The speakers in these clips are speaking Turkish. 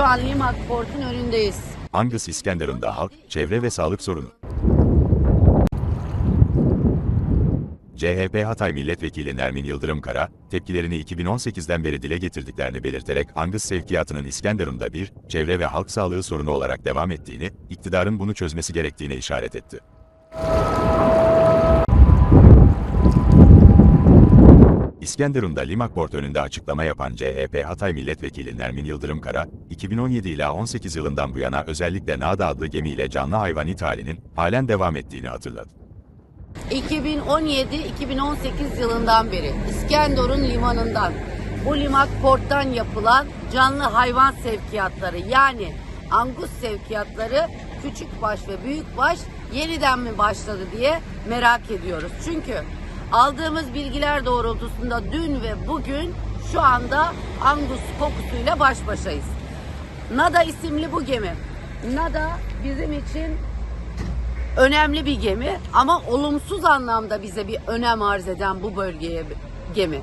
Şu an Limak Port'un önündeyiz. Angus İskenderun'da halk, çevre ve sağlık sorunu. CHP Hatay Milletvekili Nermin Yıldırım Kara, tepkilerini 2018'den beri dile getirdiklerini belirterek Angus sevkiyatının İskenderun'da bir, çevre ve halk sağlığı sorunu olarak devam ettiğini, iktidarın bunu çözmesi gerektiğine işaret etti. İskenderun'da Limakport önünde açıklama yapan CHP Hatay Milletvekili Nermin Yıldırım Kara, 2017 ila 18 yılından bu yana özellikle Nada adlı gemiyle canlı hayvan ithalinin halen devam ettiğini hatırladı. 2017-2018 yılından beri İskenderun limanından bu limak porttan yapılan canlı hayvan sevkiyatları yani angus sevkiyatları küçük baş ve büyük baş yeniden mi başladı diye merak ediyoruz. Çünkü aldığımız bilgiler doğrultusunda dün ve bugün şu anda angus kokusuyla baş başayız. Nada isimli bu gemi. Nada bizim için önemli bir gemi ama olumsuz anlamda bize bir önem arz eden bu bölgeye gemi.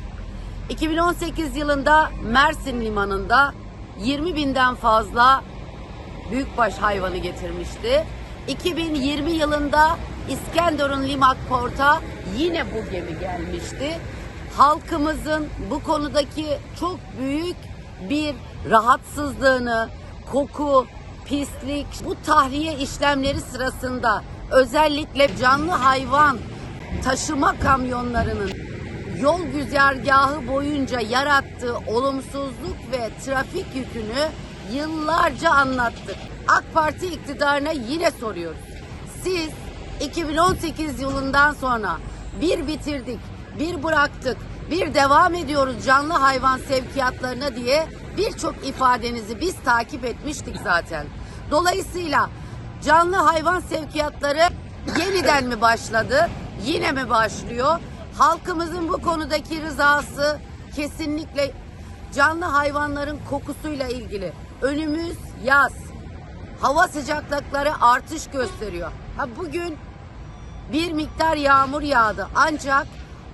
2018 yılında Mersin limanında 20 binden fazla büyükbaş hayvanı getirmişti. 2020 yılında İskenderun Limak Port'a yine bu gemi gelmişti. Halkımızın bu konudaki çok büyük bir rahatsızlığını, koku, pislik, bu tahliye işlemleri sırasında özellikle canlı hayvan taşıma kamyonlarının yol güzergahı boyunca yarattığı olumsuzluk ve trafik yükünü yıllarca anlattık. AK Parti iktidarına yine soruyoruz. Siz 2018 yılından sonra bir bitirdik, bir bıraktık, bir devam ediyoruz canlı hayvan sevkiyatlarına diye birçok ifadenizi biz takip etmiştik zaten. Dolayısıyla canlı hayvan sevkiyatları yeniden mi başladı, yine mi başlıyor? Halkımızın bu konudaki rızası kesinlikle canlı hayvanların kokusuyla ilgili. Önümüz yaz. Hava sıcaklıkları artış gösteriyor. Ha bugün bir miktar yağmur yağdı. Ancak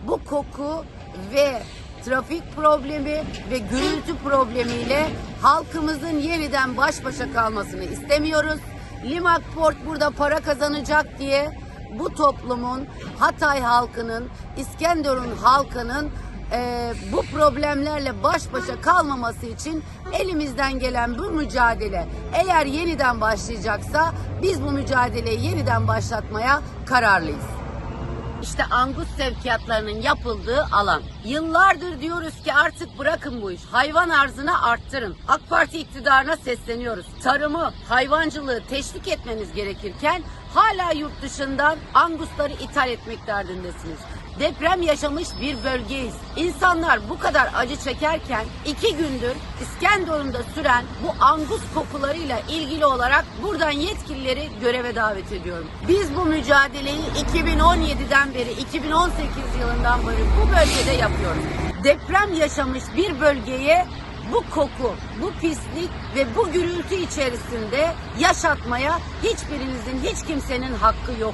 bu koku ve trafik problemi ve gürültü problemiyle halkımızın yeniden baş başa kalmasını istemiyoruz. Limak Port burada para kazanacak diye bu toplumun, Hatay halkının, İskenderun halkının eee, bu problemlerle baş başa kalmaması için elimizden gelen bu mücadele eğer yeniden başlayacaksa biz bu mücadeleyi yeniden başlatmaya kararlıyız. İşte angus sevkiyatlarının yapıldığı alan. Yıllardır diyoruz ki artık bırakın bu iş. Hayvan arzını arttırın. AK Parti iktidarına sesleniyoruz. Tarımı, hayvancılığı teşvik etmeniz gerekirken hala yurt dışından angusları ithal etmek derdindesiniz. Deprem yaşamış bir bölgeyiz. İnsanlar bu kadar acı çekerken iki gündür İskenderun'da süren bu angus kokularıyla ilgili olarak buradan yetkilileri göreve davet ediyorum. Biz bu mücadeleyi 2017'den beri 2018 yılından beri bu bölgede yapıyoruz. Deprem yaşamış bir bölgeye bu koku, bu pislik ve bu gürültü içerisinde yaşatmaya hiçbirinizin, hiç kimsenin hakkı yok.